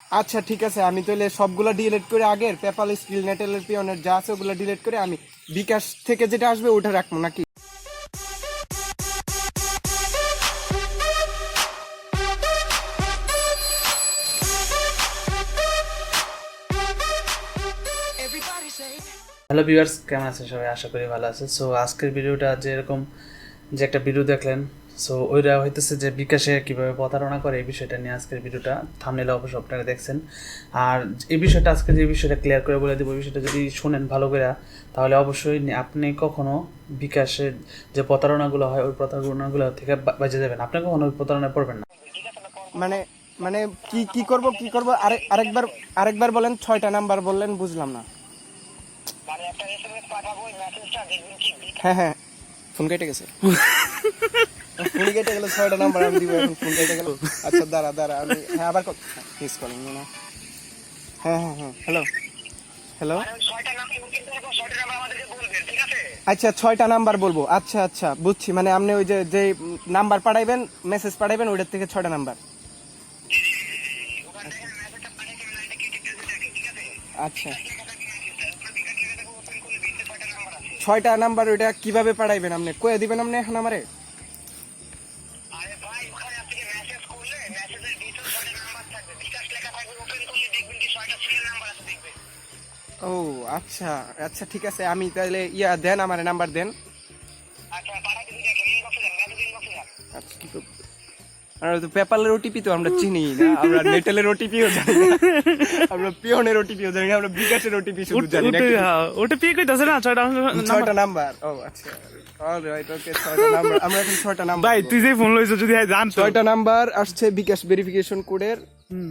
আচ্ছা ঠিক আছে। আমি তাহলে সবগুলা ডিলিট করে আগের পেপাল স্কিল নেটেলের পিয়নের যা আছে ওগুলো ডিলিট করে আমি বিকাশ থেকে যেটা আসবে ওটা রাখব নাকি? হ্যালো ভিউয়ার্স কেমন আছেন সবাই? আশা করি ভালো আছে সো আজকের ভিডিওটা যেরকম যে একটা ভিডিও দেখলেন সো ওইটা হইতেছে যে বিকাশে কীভাবে প্রতারণা করে, এই বিষয়টা নিয়ে আজকের ভিডিওটা থামনেলে অবশ্য আপনারা দেখছেন। আর এই বিষয়টা আজকে যে বিষয়টা ক্লিয়ার করে বলে দেবো বিষয়টা যদি শোনেন ভালো করে, তাহলে অবশ্যই আপনি কখনো বিকাশে যে প্রতারণাগুলো হয়, ওই প্রতারণাগুলো থেকে বা- বেঁচে যাবেন। আপনি কখনো ওই প্রতারণায় পড়বেন না। মানে মানে কি কি করব কি করব? আরেক আরেকবার আরেকবার বলেন, ছয়টা নাম্বার বললেন, বুঝলাম না। হ্যাঁ হ্যাঁ। ফোন কেটে গেছে। ফোন কেটে গেলে ছয়টা নাম্বার আমি দিব, এখন ফোন কেটে গেল আচ্ছা দাঁড়া দাঁড়া, আমি হ্যাঁ আবার মিস কলিং না হ্যাঁ হ্যাঁ হ্যাঁ হ্যালো হ্যালো আচ্ছা ছয়টা নাম্বার বলব। আচ্ছা আচ্ছা বুঝছি। মানে আপনি ওই যে যে নাম্বার পাঠাইবেন মেসেজ পাঠাইবেন, ওইটার থেকে ছয়টা নাম্বার আচ্ছা। ছয়টা নাম্বার ওইটা কীভাবে পাঠাইবেন আপনি? কয়ে দিবেন আপনি এখন আমারে? আচ্ছা আচ্ছা ঠিক আছে আমি তাহলে ইয়া দেন আমার নাম্বার দেন। আচ্ছা আচ্ছা কি করব? আমরা তো পেপালের ওটিপি তো আমরা চিনি না আমরা নেটেলের ওটিপিও জানি না আমরা পিওনের ওটিপিও জানি না আমরা বিকাশের ওটিপি শুধু জানি না ওটা কইতাছে না ছয়টা ছয়টা নাম্বার ও আচ্ছা অলরাইট ওকে ছয়টা নাম্বার আমরা এখন ছয়টা নাম্বার ভাই তুই যে ফোন লইছ যদি ছয়টা নাম্বার আসছে বিকাশ ভেরিফিকেশন কোডের হুম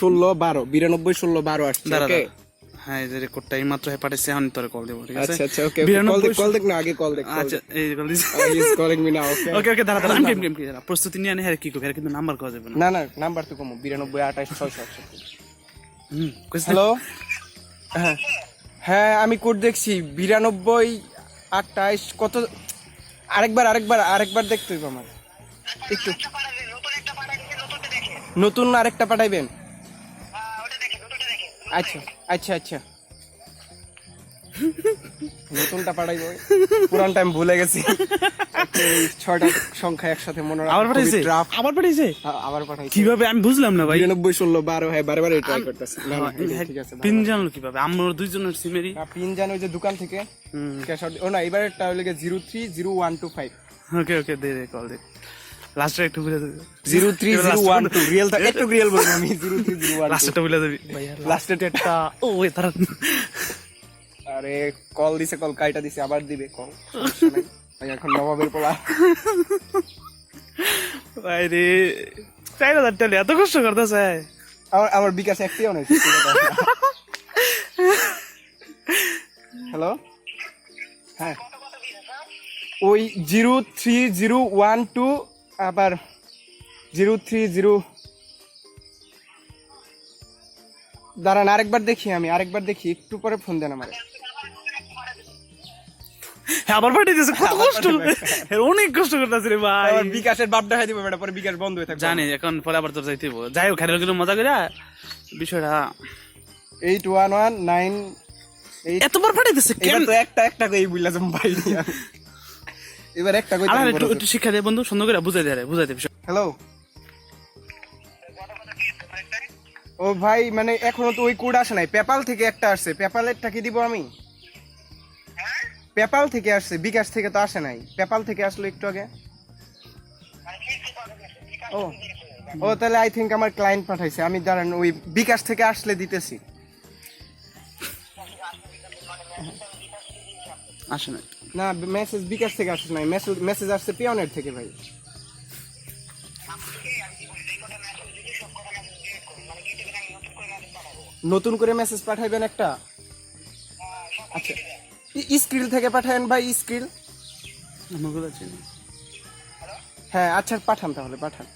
ষোলো বারো বিরানব্বই ষোলো বারো আসছে ওকে। হ্যাঁ এই যে কোডটা এই মাত্র হে পাঠাইছে এখন তোরে কল দেবো ঠিক আছে? আচ্ছা আচ্ছা ওকে কল দেখ কল দেখ না আগে কল দেখ আচ্ছা এই কল দিছি। Is calling me now okay okay okay দাঁড়া দাঁড়া আমি গেম গেম কি দাঁড়া প্রস্তুতি নিয়ে আনি হ্যাঁ কি করবে কিন্তু নাম্বার যাবে না। না না নাম্বার তো কমো হুম হ্যালো হ্যাঁ হ্যাঁ আমি কোড দেখছি বিরানব্বই আটাইশ কত? আরেকবার আরেকবার আরেকবার দেখতে হইব আমার একটু। নতুন আরেকটা পাঠাইবেন? হ্যাঁ আচ্ছা। আচ্ছা আচ্ছা। নতুনটা পাঠাইব। পুরান টাইম ভুলে গেছি। ছয়টা সংখ্যা একসাথে মনে রাখা আবার পাঠাইছে? আবার পাঠাইছে? আবার পাঠাইছি। কীভাবে? আমি বুঝলাম না ভাই। বিরানব্বই ষোলো বারো হ্যাঁ বারে বারে ট্রাই করতেছি। না না, ঠিক আছে পিন জানলো কীভাবে? আমরা দুইজনের সিমেরই পিন জানো ওই যে দোকান থেকে। হুম। ক্যাশ ও না এবারেরটা হলো zero three zero one two five okay okay দে দে কল দে। লাস্টে একটু বুঝে দেবে। Zero three zero one two real থাকে একটু রিয়েল বলব আমি জিরো থ্রি জিরো ওয়ান লাস্টেটা বুঝে দেবি। ভাই লাস্টে একটা ও তারা আরে কল দিছে কল কাইটা দিছে আবার দিবে কল ভাই এখন নবাবের পোলা। ভাই রে চাই না তাহলে এত কষ্ট করতেছে। আমার আমার বিকাশ একটিও নেই হ্যালো? হ্যাঁ। ওই zero three zero one two আবার জিরো থ্রি জিরো। দাঁড়ান আরেকবার দেখি আমি আরেকবার দেখি একটু পরে ফোন দেন আমার। আবার পাঠিয়ে দিয়েছে কত কষ্ট অনেক কষ্ট করতেছে রে ভাই। বিকাশের বাপ দেখাই দিব পরে বিকাশ বন্ধ হয়ে থাকবে। জানি এখন পরে আবার তোর যাইতে হইবো। যাই হোক মজা করে বিষয়টা এইট ওয়ান ওয়ান নাইন এতবার পাঠিয়ে কেন? একটা একটা কই বুঝলাম ভাই। এবার একটা কই আর একটু একটু শিক্ষা দিয়ে বন্ধু সুন্দর করে বুঝাই দেয় বুঝাই দে হ্যালো ও ভাই মানে এখনও তো ওই কোড আসে নাই। পেপাল থেকে একটা আসছে। পেপালেরটা কি দিব আমি? পেপাল থেকে আসছে বিকাশ থেকে তো আসে নাই। পেপাল থেকে আসলো একটু আগে। ও ও তাহলে আই থিঙ্ক আমার ক্লায়েন্ট পাঠাইছে। আমি দাঁড়ান ওই বিকাশ থেকে আসলে দিতেছি। আসে না না মেসেজ বিকাশ থেকে আসছে নাই। মেসেজ মেসেজ আসছে পিয়নের থেকে ভাই। নতুন করে মেসেজ পাঠাইবেন একটা? আচ্ছা। স্ক্রিল থেকে পাঠাবেন ভাই স্ক্রিল। হ্যাঁ আচ্ছা পাঠান তাহলে পাঠান।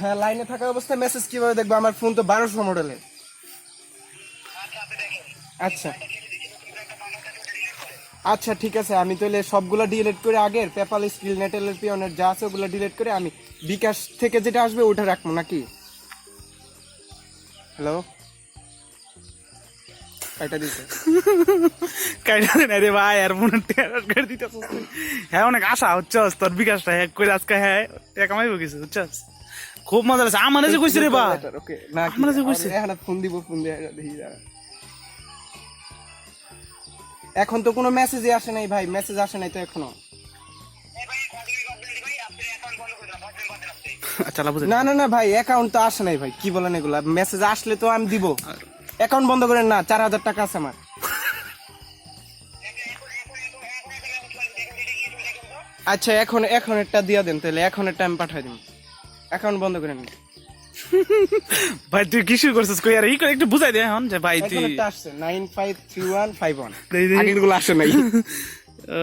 হ্যাঁ লাইনে থাকা অবস্থায় মেসেজ কীভাবে দেখব? আমার ফোন তো বারোশো মডেলের আচ্ছা। আচ্ছা ঠিক আছে আমি তাহলে সবগুলো ডিলিট করে আগের পেপাল স্কিল নেটেলের পিয়নের যা আছে ওগুলো ডিলিট করে আমি বিকাশ থেকে যেটা আসবে ওটা রাখব নাকি? হ্যালো রে ভাই আর মনে টেরাস করে দিতে হ্যাঁ অনেক আশা হচ্ছে তোর বিকাশটা করে আজকে হ্যাঁ টাকা কামাইবো কিছু বুঝছস? খুব মজা আছে আমার যে কইছে রে বা ওকে না কি, যে কইছে। ফোন দিব ফোন দিয়ে দেখি। এখন তো কোনো মেসেজই আসে নাই ভাই মেসেজ আসে নাই তো এখনও। আচ্ছা না না না ভাই অ্যাকাউন্ট তো আসে নাই ভাই কি বলেন এগুলা? মেসেজ আসলে তো আমি দিব। অ্যাকাউন্ট বন্ধ করেন না চার হাজার টাকা আছে আমার। আচ্ছা এখন এখন একটা দিয়ে দেন তাহলে এখন একটা আমি পাঠাই দিন অ্যাকাউন্ট বন্ধ করেন। ভাই তুই কি শুরু করছিস? কই আর এই করে একটু বুঝাই দে এখন যে ভাই এখন তুই একটা আসছে nine five three one five one. দেই, দেই। আগেরগুলো আসে নাই।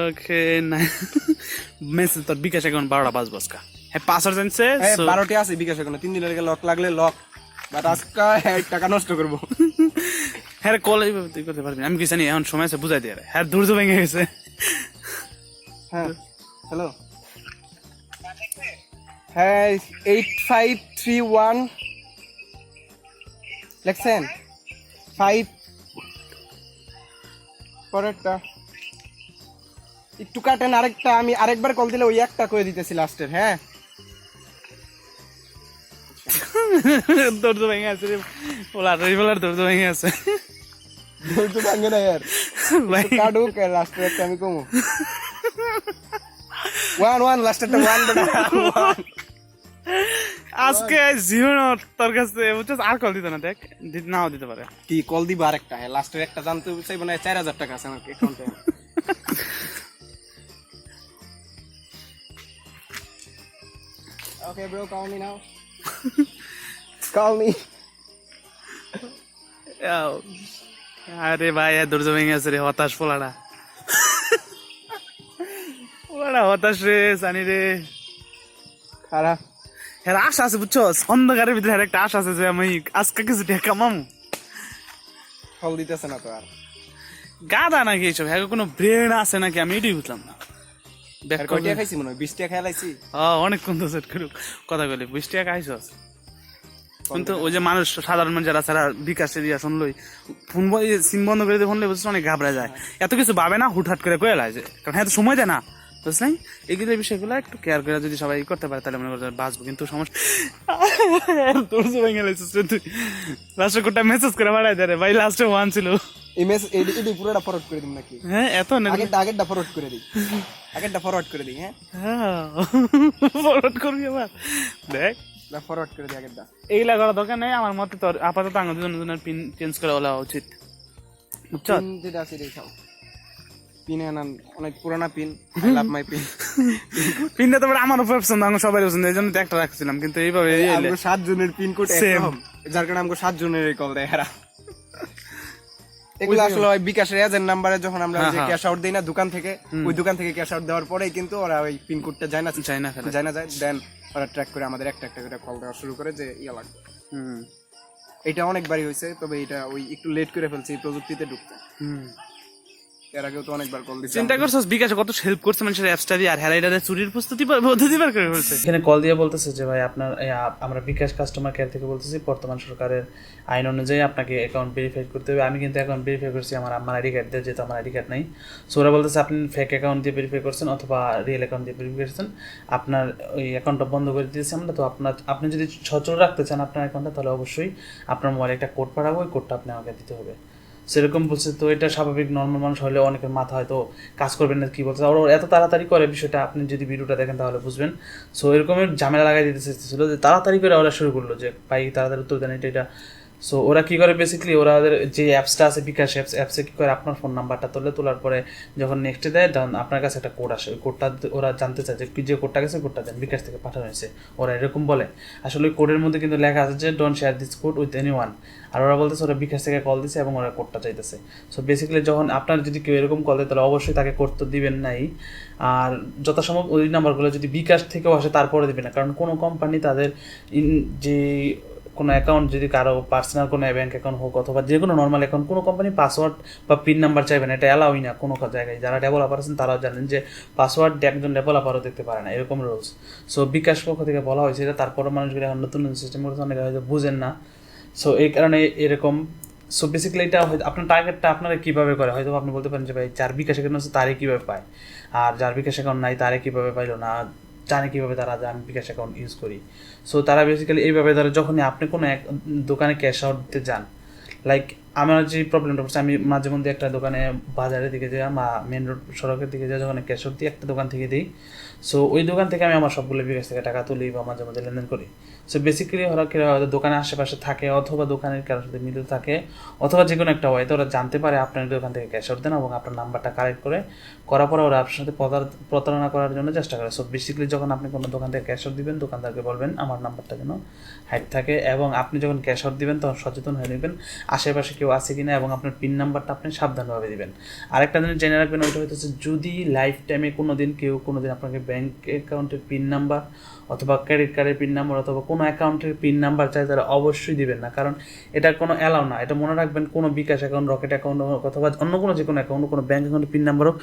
ওকে না মেসেজ তোর বিকাশ এখন বারোটা বাজ বাজকা হ্যাঁ পাসওয়ার্ড জানছে হ্যাঁ so- বারোটি আছে বিকাশ এখন। তিন দিনের লক লাগলে লক বাট আজকে হ্যাঁ, টাকা নষ্ট করব। হ্যাঁ কল এইভাবে তুই করতে পারবি আমি কি জানি এখন সময় আছে বুঝাই দিয়ে হ্যাঁ ধৈর্য ভেঙে গেছে। হ্যাঁ হ্যালো হ্যাঁ এইট ফাইভ থ্রি ওয়ান লেখছেন? ফাইভ পরেরটা। একটু কাটেন আরেকটা আমি আরেকবার কল দিলে ওই একটা করে দিতেছি লাস্টের হ্যাঁ? ধৈর্য ভেঙে আছে রে। ওলা রিভেলার ধৈর্য ভেঙে আছে। ধৈর্য ভাঙে না ইয়ার ভাই। কাটুক লাস্টের একটা আমি কমু। ওয়ান ওয়ান লাস্টেরটা ওয়ান ওয়ান আজকে জীবন তোর কাছে বুঝছিস আর কল দিত না দেখ নাও দিতে পারে। কি কল দিব আরেকটা? হ্যাঁ লাস্টের একটা জানতে চাইব না চার হাজার টাকা আছে আমার অ্যাকাউন্টে Okay, bro, call me now. call me. আরে ভাই আর ধৈর্য ভেঙে আছে রে হতাশ পোলাটা। পোলাটা হতাশ রে জানি রে। খারাপ। হ্যাঁ আশা আছে বুঝছস অন্ধকারের ভিতরে হ্যাঁ একটা আশা আছে যে আমি আজকে কিছু টাকা কামামু। ফল দিতেছে না তো আর। গাদা নাকি এইসব? হ্যাঁ কোনো ব্রেন আছে নাকি? আমি এটাই বুঝলাম না। খাইছি মনে হয়? বিশ টাকা খেলাইছি অনেক কোন সেট করুক। কথা বলে বিশ টাকা খাইছস কিন্তু ওই যে মানুষ সাধারণ মানুষ যারা শুনলই ফোন সিম বন্ধ করে দিয়ে ফোন অনেক ঘাবড়া যায়। এত কিছু ভাবে না হুটহাট করে কয়ে লাগে কারণ হ্যাঁ তো সময় দেয় না। বুঝছ নাই এইগুলো বিষয়গুলো একটু কেয়ার করে যদি সবাই করতে পারে তাহলে মনে করতে বাঁচবো কিন্তু সমস্যা তোর যে ভেঙে লাইছিস তুই লাস্টে কোটা মেসেজ করে বাড়াই দে রে ভাই লাস্টে ওয়ান ছিল। এই মেস এডি এডি পুরোটা ফরওয়ার্ড করে দিন নাকি? হ্যাঁ এত না। আগেরটা আগেরটা ফরওয়ার্ড করে দিই। আগেরটা ফরওয়ার্ড করে দিই হ্যাঁ? হ্যাঁ। ফরওয়ার্ড করবি আবার? দেখ। ফরওয়ার্ড করে দিই আগেরটা। এইগুলা করা দরকার নেই আমার মতে তোর আপাতত দুজন দুজনের পিন চেঞ্জ করে বলা উচিত। বুঝছ যেটা আছে পিন আনান অনেক পুরানা পিন লাভ মাই পিন। পিনটা তো আমার উপর পছন্দ আমার সবাই পছন্দ এই জন্য তো একটা রাখছিলাম কিন্তু এইভাবে এই সাত জনের পিন কোড Same. যার কারণে আমগো সাত জনের কল দেয় এরা। এগুলো আসলে ওই বিকাশের এজেন্ট নাম্বারে যখন আমরা যে ক্যাশ আউট দেই না দোকান থেকে ওই দোকান থেকে ক্যাশ আউট দেওয়ার পরেই কিন্তু ওরা ওই পিন কোডটা যায় না যায় না যায় না যায় দেন ওরা ট্র্যাক করে আমাদের একটা একটা করে কল দেওয়া শুরু করে যে ইয়া লাগবে। এটা অনেকবারই হয়েছে তবে এটা ওই একটু লেট করে ফেলছে এই প্রযুক্তিতে ঢুকতে হুম। এর আগেও তো অনেকবার কল দিচ্ছে চিন্তা করছস বিকাশে কত হেল্প করছে মানুষের অ্যাপসটা দিয়ে আর হেরাইডারে চুরির প্রস্তুতি পদ্ধতি বার করে ফেলছে। এখানে কল দিয়ে বলতেছে যে ভাই আপনার আমরা বিকাশ কাস্টমার কেয়ার থেকে বলতেছি বর্তমান সরকারের আইন অনুযায়ী আপনাকে অ্যাকাউন্ট ভেরিফাই করতে হবে। আমি কিন্তু অ্যাকাউন্ট ভেরিফাই করছি আমার আমার আইডি কার্ড দিয়ে যেহেতু আমার আইডি কার্ড নাই। সো ওরা বলতেছে আপনি ফেক অ্যাকাউন্ট দিয়ে ভেরিফাই করছেন অথবা রিয়েল অ্যাকাউন্ট দিয়ে ভেরিফাই করছেন। আপনার ওই অ্যাকাউন্টটা বন্ধ করে দিয়েছি আমরা তো আপনার আপনি যদি সচল রাখতে চান আপনার অ্যাকাউন্টটা তাহলে অবশ্যই আপনার মোবাইলে একটা কোড পাঠাবো ওই কোডটা আপনি আমাকে দিতে হবে। সেরকম বলছে, তো এটা স্বাভাবিক নর্মাল মানুষ হলে অনেকের মাথা হয়তো কাজ করবেন না, কি বলছে? ওরা এত তাড়াতাড়ি করে বিষয়টা, আপনি যদি ভিডিওটা দেখেন তাহলে বুঝবেন। সো এরকমের ঝামেলা লাগাই দিতে চেয়েছিল যে তাড়াতাড়ি করে ওরা শুরু করল যে, ভাই, তাড়াতাড়ি উত্তর দেন, এটা এটা। সো ওরা কি করে বেসিক্যালি ওরা ওদের যে অ্যাপসটা আছে বিকাশ অ্যাপস অ্যাপসে কি করে আপনার ফোন নাম্বারটা তোলে, তোলার পরে যখন নেক্সটে দেয়, তখন আপনার কাছে একটা কোড আসে। ওই কোডটা ওরা জানতে চায় যে যে কোডটা গেছে কোডটা দেন বিকাশ থেকে পাঠানো হয়েছে। ওরা এরকম বলে। আসলে ওই কোডের মধ্যে কিন্তু লেখা আছে যে don't share this code with anyone আর ওরা বলতেছে, ওরা বিকাশ থেকে কল দিছে এবং ওরা কোডটা চাইতেছে। সো বেসিক্যালি যখন আপনার যদি কেউ এরকম কল দেয়, তাহলে অবশ্যই তাকে কোড তো দিবেন নাই। আর যথাসম্ভব ওই নাম্বারগুলো যদি বিকাশ থেকেও আসে, তারপরে দিবেন না। কারণ কোনো কোম্পানি তাদের ইন- যে কোনো অ্যাকাউন্ট যদি কারও পার্সোনাল কোনো ব্যাঙ্ক অ্যাকাউন্ট হোক অথবা যে কোনো নর্মাল অ্যাকাউন্ট কোনো কোম্পানি পাসওয়ার্ড বা পিন নাম্বার চাইবে না, এটা অ্যালাউই না কোনো জায়গায়। যারা ডেভেলপার আছেন তারাও জানেন যে পাসওয়ার্ড একজন ডেভেলপারও দেখতে পারে না, এরকম রুলস সো বিকাশ পক্ষ থেকে বলা হয়েছে এটা তারপরে মানুষগুলো এখন নতুন নতুন সিস্টেম করেছে, অনেকে হয়তো বুঝেন না। সো এই কারণে এরকম। সো বেসিক্যালি এটা আপনার টার্গেটটা আপনারা কীভাবে করে? হয়তো আপনি বলতে পারেন যে ভাই, যার বিকাশ অ্যাকাউন্ট আছে তারই কীভাবে পায়। আর যার বিকাশ অ্যাকাউন্ট নাই তারে কীভাবে পাইলো না? জানে কীভাবে তারা যে আমি বিকাশ অ্যাকাউন্ট ইউজ করি। সো তারা বেসিক্যালি এইভাবে তারা যখনই আপনি কোনো এক দোকানে ক্যাশ আউট দিতে যান লাইক আমার যে প্রবলেমটা হচ্ছে, আমি মাঝে মধ্যে একটা দোকানে বাজারের দিকে যাই বা মেন রোড সড়কের দিকে যাই, যখন ক্যাশ দিই একটা দোকান থেকে দিই। সো ওই দোকান থেকে আমি আমার সবগুলো বিকাশ থেকে টাকা তুলি বা মাঝে মধ্যে লেনদেন করি। সো বেসিক্যালি ওরা কেউ হয়তো দোকানের আশেপাশে থাকে অথবা দোকানের কারোর সাথে মিলে থাকে অথবা যে কোনো একটা হয়, তো ওরা জানতে পারে আপনার দোকান থেকে ক্যাশ দেন এবং আপনার নাম্বারটা কালেক্ট করে, করার পরে ওরা আপনার সাথে প্রতার- প্রতারণা করার জন্য চেষ্টা করে। সো বেসিক্যালি যখন আপনি কোনো দোকান থেকে ক্যাশ আউট দিবেন, দোকানদারকে বলবেন, আমার নাম্বারটা যেন হাইট থাকে এবং আপনি যখন ক্যাশ আউট দিবেন, তখন সচেতন হয়ে নেবেন। আশেপাশে কেউ আছে কিনা এবং আপনার পিন নাম্বারটা আপনি সাবধানভাবে দিবেন। আরেকটা জিনিস জেনে রাখবেন, ওইটা হচ্ছে যদি লাইফ টাইমে কোনো দিন কেউ কোনো দিন আপনাকে ব্যাংক অ্যাকাউন্টের পিন নাম্বার অথবা ক্রেডিট কার্ডের পিন নাম্বার অথবা কোনো অ্যাকাউন্টের পিন নাম্বার চাই তারা অবশ্যই দিবেন না। কারণ এটা কোনো অ্যালাউ না। এটা মনে রাখবেন কোনো বিকাশ অ্যাকাউন্ট রকেট অ্যাকাউন্ট অথবা অন্য কোনো যে কোনো অ্যাকাউন্ট কোনো ব্যাঙ্ক অ্যাকাউন্টের পিন নাম্বার হোক,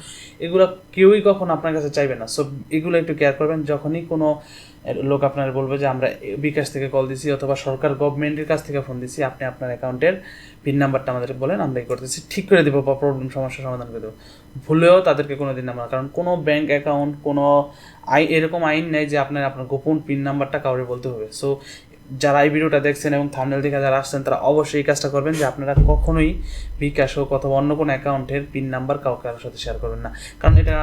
এগুলো কেউই কখনো আপনার কাছে চাইবে না। সো এগুলো একটু কেয়ার করবেন। যখনই কোনো লোক আপনার বলবে যে, আমরা বিকাশ থেকে কল দিছি অথবা সরকার গভর্নমেন্টের কাছ থেকে ফোন দিছি, আপনি আপনার অ্যাকাউন্টের পিন নাম্বারটা আমাদের বলেন, আমরা এই করতেছি। ঠিক করে দেবো, বা প্রবলেম সমস্যার সমাধান করে দেবো। ভুলেও তাদেরকে কোনো দিন আমরা কারণ কোনো ব্যাঙ্ক অ্যাকাউন্ট কোনো আই, এরকম আইন নেই যে আপনার আপনার গোপন পিন নাম্বারটা কাউরে বলতে হবে। সো যারা এই ভিডিওটা দেখছেন এবং থামনেল দেখে যারা আসছেন, তারা অবশ্যই এই কাজটা করবেন যে আপনারা কখনোই বিকাশ হোক অথবা অন্য কোনো অ্যাকাউন্টের পিন নাম্বার কাউকে কারোর সাথে শেয়ার করবেন না। কারণ এটা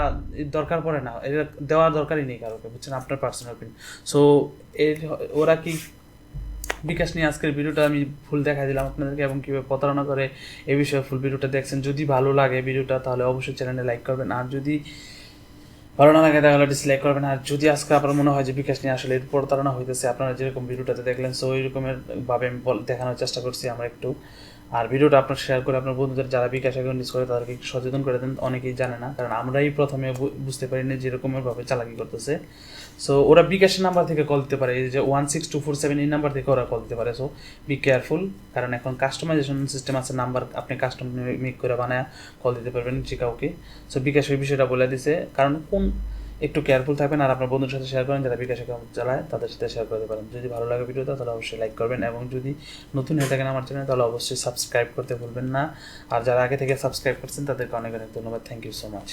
দরকার পড়ে না, এটা দেওয়ার দরকারই নেই কারোকে, বুঝছেন? আপনার পার্সোনাল পিন সো এর ওরা কি বিকাশ নিয়ে আজকের ভিডিওটা আমি ফুল দেখা দিলাম আপনাদেরকে এবং কীভাবে প্রতারণা করে এ বিষয়ে ফুল ভিডিওটা দেখছেন। যদি ভালো লাগে ভিডিওটা, তাহলে অবশ্যই চ্যানেলে লাইক করবেন। আর যদি ভালো না লাগে তাহলে ডিসলাইক করবেন। আর যদি আজকে আপনার মনে হয় যে বিকাশ নিয়ে আসলে এর প্রতারণা হইতেছে, আপনারা যেরকম ভিডিওটাতে দেখলেন সো ওই রকমের ভাবে আমি দেখানোর চেষ্টা করছি আমরা একটু। আর ভিডিওটা আপনার শেয়ার করে আপনার বন্ধুদের যারা বিকাশ অ্যাকাউন্ট ইউজ করে তাদেরকে সচেতন করে দেন, অনেকেই জানে না। কারণ আমরাই প্রথমে বুঝতে পারিনি যে এরকমের ভাবে চালাকি করতেছে। সো ওরা বিকাশের নাম্বার থেকে কল দিতে পারে। যে one six two four seven এই নাম্বার থেকে ওরা কল দিতে পারে। সো বি কেয়ারফুল কারণ এখন কাস্টমাইজেশন সিস্টেম আছে নাম্বার আপনি কাস্টম মেক করে বানায় কল দিতে পারবেন যে কাউকে। সো বিকাশ ওই বিষয়টা বলে দিছে। কারণ কোন একটু কেয়ারফুল থাকবেন আর আপনার বন্ধুর সাথে শেয়ার করেন যারা বিকাশ অ্যাকাউন্ট চালায়, তাদের সাথে শেয়ার করতে পারেন। যদি ভালো লাগে ভিডিওটা, তাহলে অবশ্যই লাইক করবেন এবং যদি নতুন হয়ে থাকেন আমার চ্যানেল তাহলে অবশ্যই সাবস্ক্রাইব করতে ভুলবেন না। আর যারা আগে থেকে সাবস্ক্রাইব করছেন, তাদেরকে অনেক অনেক ধন্যবাদ। Thank you so much